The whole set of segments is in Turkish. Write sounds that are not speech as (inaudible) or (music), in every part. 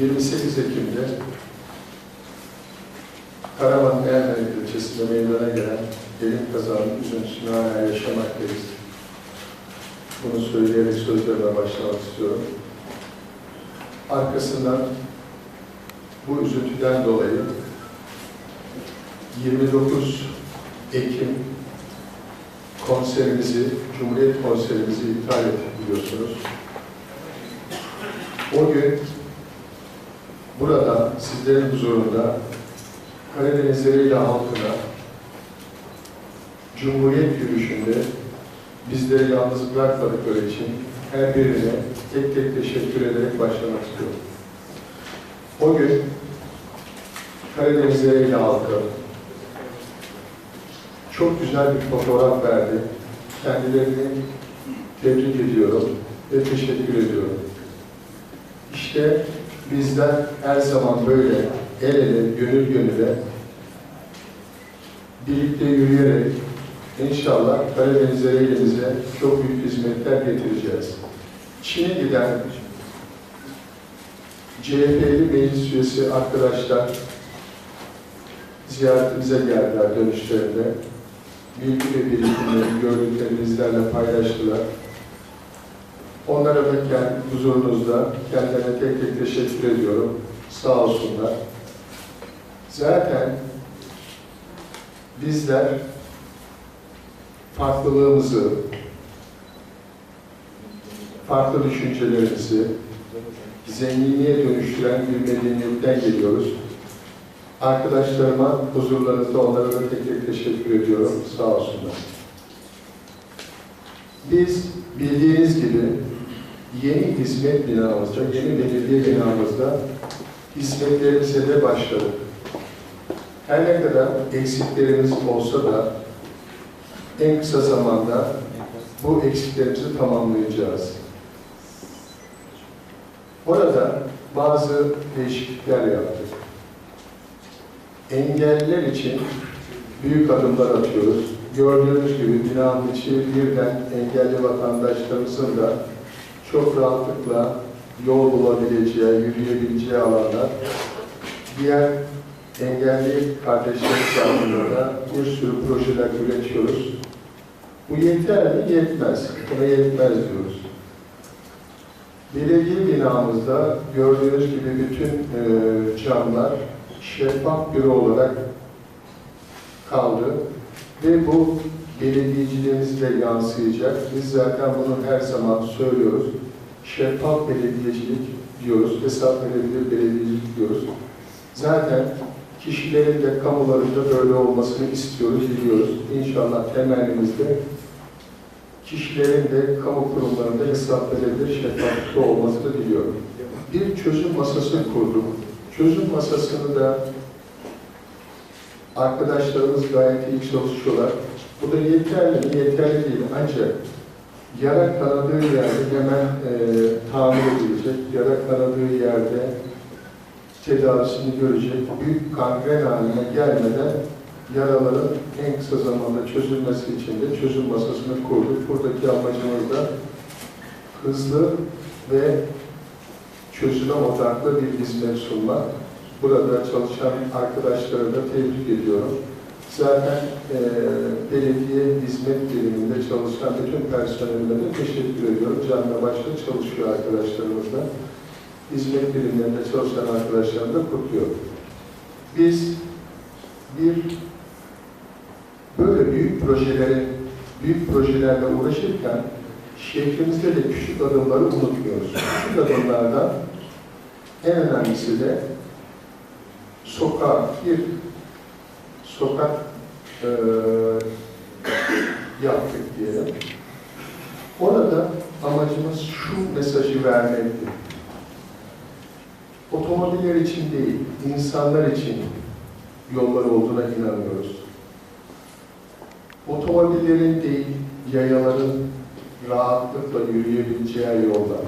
28 Ekim'de Karaman'ın Erenler ilçesinde meydana gelen gelin kazanın üzüntüsünü hala yaşamaktayız. Bunu söyleyerek sözlerime başlamak istiyorum. Arkasından bu üzüntüden dolayı 29 Ekim konserimizi, Cumhuriyet konserimizi iptal ettik biliyorsunuz. O gün burada sizlerin huzurunda Karadenizleriyle halkına Cumhuriyet yürüyüşünde bizleri yalnız bırakmadıkları için her birine tek tek teşekkür ederek başlamak istiyorum. O gün Karadenizleriyle halkı çok güzel bir fotoğraf verdi. Kendilerini tebrik ediyorum ve teşekkür ediyorum. İşte bizler her zaman böyle el ele, gönül gönüle birlikte yürüyerek inşallah Karadeniz'e bize çok büyük hizmetler getireceğiz. Çin'e giden CHP'li meclis üyesi arkadaşlar ziyaretimize geldiler dönüşlerinde. Bilgi ve birikimleri gördüklerini bizlerle paylaştılar. Onlara da kendi huzurunuzda kendilerine tek tek teşekkür ediyorum. Sağ olsunlar. Zaten bizler farklılığımızı, farklı düşüncelerimizi zenginliğe dönüştüren bir medeniyetten geliyoruz. Arkadaşlarıma huzurlarınızda onlara da tek tek teşekkür ediyorum. Sağ olsunlar. Biz bildiğiniz gibi yeni hizmet binamızda, yeni belediye binamızda hizmetlerimize de başladık. Her ne kadar eksiklerimiz olsa da en kısa zamanda bu eksiklerimizi tamamlayacağız. Orada bazı değişiklikler yaptık. Engelliler için büyük adımlar atıyoruz. Gördüğünüz gibi binanın içi birden engelli vatandaşlarımızın da çok rahatlıkla yol bulabileceği, yürüyebileceği alanlar. Diğer engelli kardeşlerimiz hakkında bir sürü projeler üretiyoruz. Bu yeter mi? Yetmez. Buna yetmez diyoruz. Belediye binamızda gördüğünüz gibi bütün e, camlar şeffaf bir olarak kaldı ve bu belediyeciliğimizde yansıyacak. Biz zaten bunu her zaman söylüyoruz. Şeffaf belediyecilik diyoruz, hesap verebilir belediyecilik diyoruz. Zaten kişilerin de kamularında böyle olmasını istiyoruz, biliyoruz. İnşallah temelimizde kişilerin de kamu kurumlarında hesap verebilir şeffaflıkta olmasını diliyorum. Bir çözüm masası kurduk. Çözüm masasını da arkadaşlarımız gayet iyi çalışıyorlar. Bu da yeterli mi? Yeterli değil. Ancak yara kanadığı yerde hemen e, tamir edilecek. Yara kanadığı yerde tedavisini görecek. Büyük kangren haline gelmeden yaraların en kısa zamanda çözülmesi için de çözüm masasını kurduk. Buradaki amacımız da hızlı ve çözüme odaklı bir hizmet sunmak. Burada çalışan arkadaşları da tebrik ediyorum. Zaten e, belediye hizmet biriminde çalışan bütün personelime teşekkür ediyorum. Canla başla çalışıyor arkadaşlarımız da. Hizmet birimlerinde çalışan arkadaşlarımı da kutluyorum. Biz bir böyle büyük projeleri, büyük projelerle uğraşırken şehrimizde de küçük adımları unutmuyoruz. Küçük adımlardan en önemlisi de sokağa bir sokak e, yaptık diyelim. Orada amacımız şu mesajı vermekti. Otomobiller için değil, insanlar için yollar olduğuna inanıyoruz. Otomobillerin değil, yayaların rahatlıkla yürüyebileceği yollar.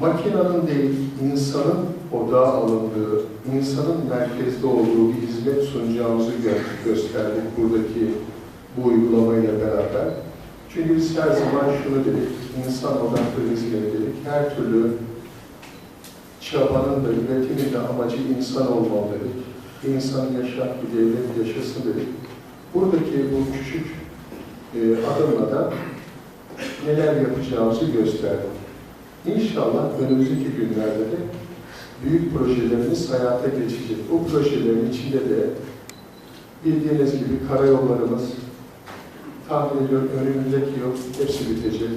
Makinanın değil, insanın odağa alındığı, insanın merkezde olduğu bir hizmet sunacağımızı gö- gösterdik buradaki bu uygulamayla beraber. Çünkü biz her zaman şunu dedik, insan odaklı hizmet dedik. Her türlü çabanın da, üretimin de amacı insan olmalı dedik. İnsan yaşar, bir devlet yaşasın dedik. Buradaki bu küçük e, adımla da neler yapacağımızı gösterdik. İnşallah önümüzdeki günlerde de büyük projelerimiz hayata geçecek. Bu projelerin içinde de bildiğiniz gibi karayollarımız, tahmin ediyorum önümüzdeki yıl hepsi bitecek.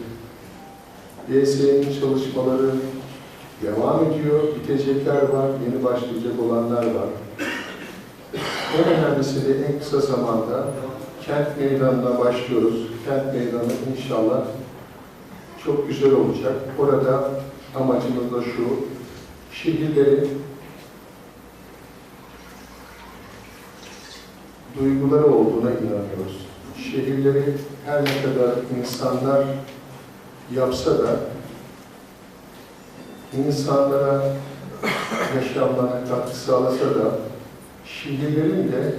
DSE'nin çalışmaları devam ediyor, bitecekler var, yeni başlayacak olanlar var. En önemlisi de en kısa zamanda kent meydanına başlıyoruz. Kent meydanı inşallah çok güzel olacak. Orada amacımız da şu, şehirlerin duyguları olduğuna inanıyoruz. Şehirleri her ne kadar insanlar yapsa da insanlara yaşamlarına katkı sağlasa da şehirlerin de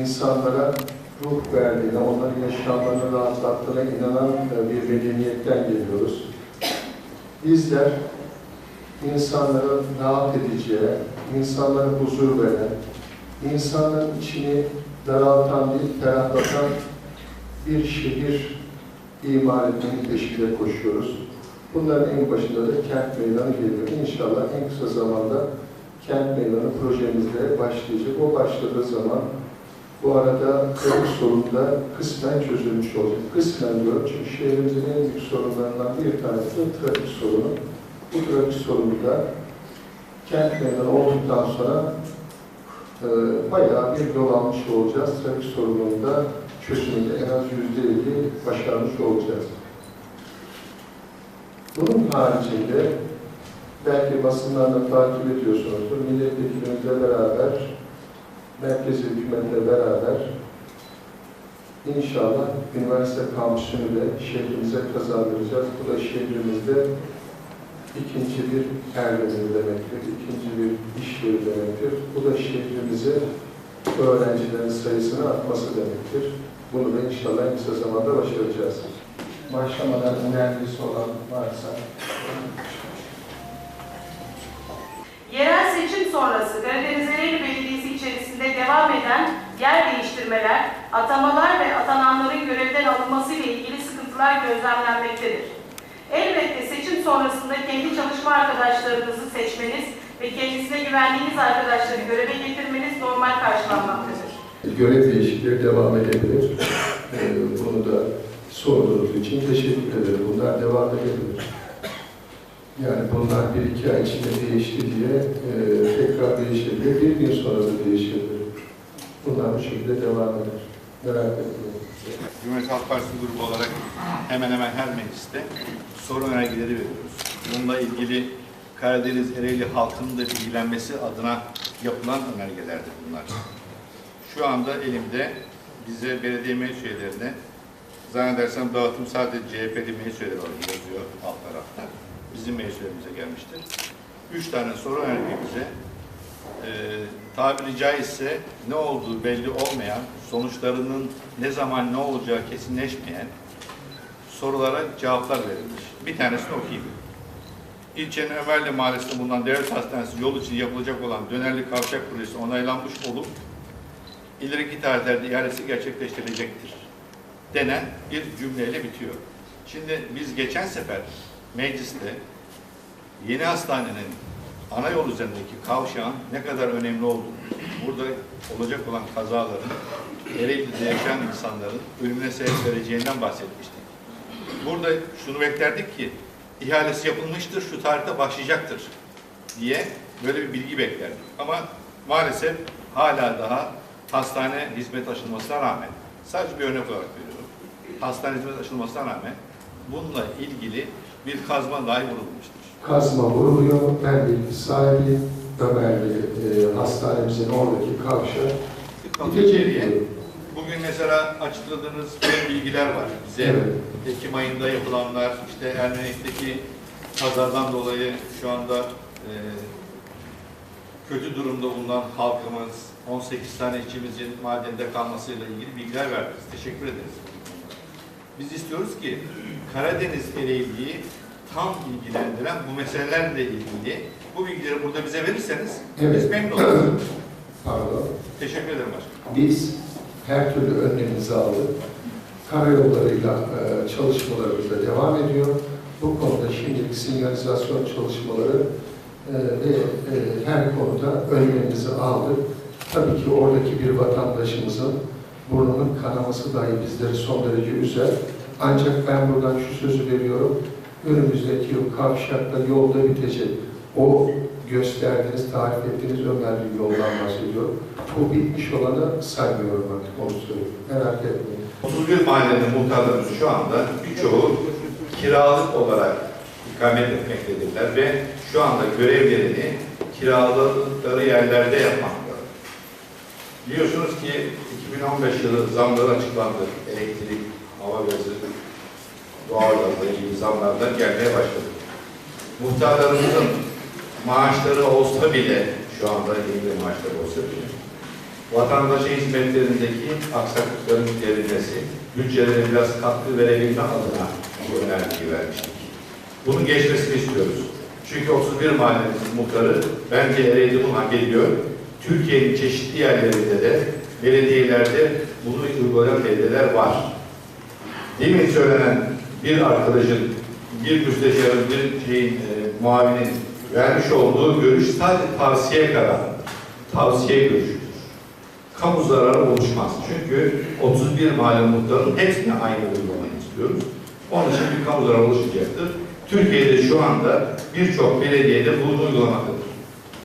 insanlara ruh verdiğine, onların yaşamlarını rahatlattığına inanan e, bir medeniyetten geliyoruz. Bizler insanların rahat edeceği, insanlara huzur veren, insanların içini daraltan değil, ferahlatan bir şehir imar etmenin peşinde koşuyoruz. Bunların en başında da kent meydanı geliyor. İnşallah en kısa zamanda kent meydanı projemizde başlayacak. O başladığı zaman bu arada trafik sorunu da kısmen çözülmüş olacak. Kısmen diyorum çünkü şehrimizin en büyük sorunlarından bir tanesi trafik sorunu. Bu trafik sorunu da kent meydanı olduktan sonra e, bayağı bir yol almış olacağız. Trafik sorununda çözümünde en az yüzde elli başarmış olacağız. Bunun haricinde belki basınlarla takip ediyorsunuzdur. Milletvekilimizle beraber, merkezi hükümetle beraber inşallah üniversite kampüsünü de şehrimize kazandıracağız. Bu da şehrimizde ikinci bir erdemir demektir, ikinci bir iş yeri demektir. Bu da şehrimize öğrencilerin sayısını artması demektir. Bunu da inşallah en kısa zamanda başaracağız. Başlamadan önergesi olan varsa Yerel seçim sonrası Karadeniz Ereğli Belediyesi içerisinde devam eden yer değiştirmeler, atamalar ve atananların görevden alınması ile ilgili sıkıntılar gözlemlenmektedir. Elbette seçim sonrasında kendi çalışma arkadaşlarınızı seçmeniz ve kendisine güvendiğiniz arkadaşları göreve getirmeniz normal karşılanmaktadır. görev değişiklikleri devam edebilir. Ee, Bunu da sorduğunuz için teşekkür ederim. Bunlar devam edebilir. Yani bunlar bir iki ay içinde değişti diye e, tekrar değişebilir. Bir gün sonra da değişebilir. Bunlar bu şekilde devam eder. Merak etmeyin. Cumhuriyet Halk Partisi grubu olarak hemen hemen her mecliste soru önergeleri veriyoruz. Bununla ilgili Karadeniz Ereğli halkının da bilgilenmesi adına yapılan önergelerdir bunlar. Şu anda elimde bize belediye meclis üyelerine zannedersem dağıtım sadece CHP'li meclis üyeleri olarak yazıyor alt tarafta. Bizim meclis üyelerimize gelmiştir. Üç tane soru önergemize e, tabiri caizse ne olduğu belli olmayan, sonuçlarının ne zaman ne olacağı kesinleşmeyen sorulara cevaplar verilmiş. Bir tanesini okuyayım. İlçenin Ömerli Mahallesi'nde bulunan devlet hastanesi yol için yapılacak olan dönerli kavşak projesi onaylanmış olup ileriki tarihlerde ihalesi gerçekleştirilecektir denen bir cümleyle bitiyor. Şimdi biz geçen sefer mecliste yeni hastanenin ana yol üzerindeki kavşağın ne kadar önemli olduğunu, burada olacak olan kazaların, Ereğli'de yaşayan insanların ölümüne sebep vereceğinden bahsetmiştik. Burada şunu beklerdik ki, ihalesi yapılmıştır, şu tarihte başlayacaktır diye böyle bir bilgi beklerdik. Ama maalesef hala daha hastane hizmet açılmasına rağmen, sadece bir örnek olarak veriyorum, hastane hizmet açılmasına rağmen bununla ilgili bir kazma dahi vurulmuştur. Kazma vuruluyor. Ben bilgi sahibiyim. Ömerli e, hastanemizin oradaki. Kapı içeriye. Bugün mesela açıkladığınız bilgiler var bize. Evet. Ekim ayında yapılanlar, işte Ermenek'teki kazadan dolayı şu anda e, kötü durumda bulunan halkımız, 18 tane işçimizin madende kalmasıyla ilgili bilgiler verdiniz. Teşekkür ederiz. Biz istiyoruz ki Karadeniz Ereğli'yi tam ilgilendiren bu meselelerle ilgili bu bilgileri burada bize verirseniz Evet. biz memnun oluruz. (clears throat) Pardon. Teşekkür ederim başkanım. Biz her türlü önlemimizi aldık. Karayollarıyla e, çalışmalarımız da devam ediyor. Bu konuda şimdilik sinyalizasyon çalışmaları e, ve e, her konuda önlemimizi aldık. Tabii ki oradaki bir vatandaşımızın burnunun kanaması dahi bizleri son derece üzer. Ancak ben buradan şu sözü veriyorum. Önümüzdeki yıl kavşakta yolda bitecek. O gösterdiğiniz, tarif ettiğiniz Ömer bir yoldan bahsediyorum. Bu bitmiş olanı saymıyorum artık onu söyleyeyim. Merak etmeyin. 31 mahallenin muhtarlarımız şu anda birçoğu kiralık olarak ikamet etmektedirler ve şu anda görevlerini kiraladıkları yerlerde yapmaktadır. Biliyorsunuz ki 2015 yılı zamları açıklandı. Elektrik, doğalgazla ilgili zamlardan gelmeye başladı. Muhtarlarımızın maaşları olsa bile, şu anda ilgili maaşları olsa bile, vatandaşa hizmetlerindeki aksaklıkların giderilmesi, bütçelere biraz katkı verebilme adına bu önergeyi vermiştik. Bunun geçmesini istiyoruz. Çünkü 31 mahallemizin muhtarı bence Ereğli bunu hak ediyor. Türkiye'nin çeşitli yerlerinde de belediyelerde bunu uygulayan belediyeler var. Demin söylenen bir arkadaşın, bir müsteşarın, bir şeyin, e, muavinin vermiş olduğu görüş sadece tavsiye kararı. Tavsiye görüşüdür kamu zararı oluşmaz. Çünkü 31 mahalle muhtarının hepsine aynı uygulamayı istiyoruz. Onun için bir kamu zararı oluşacaktır. Türkiye'de şu anda birçok belediyede bunu uygulamaktadır.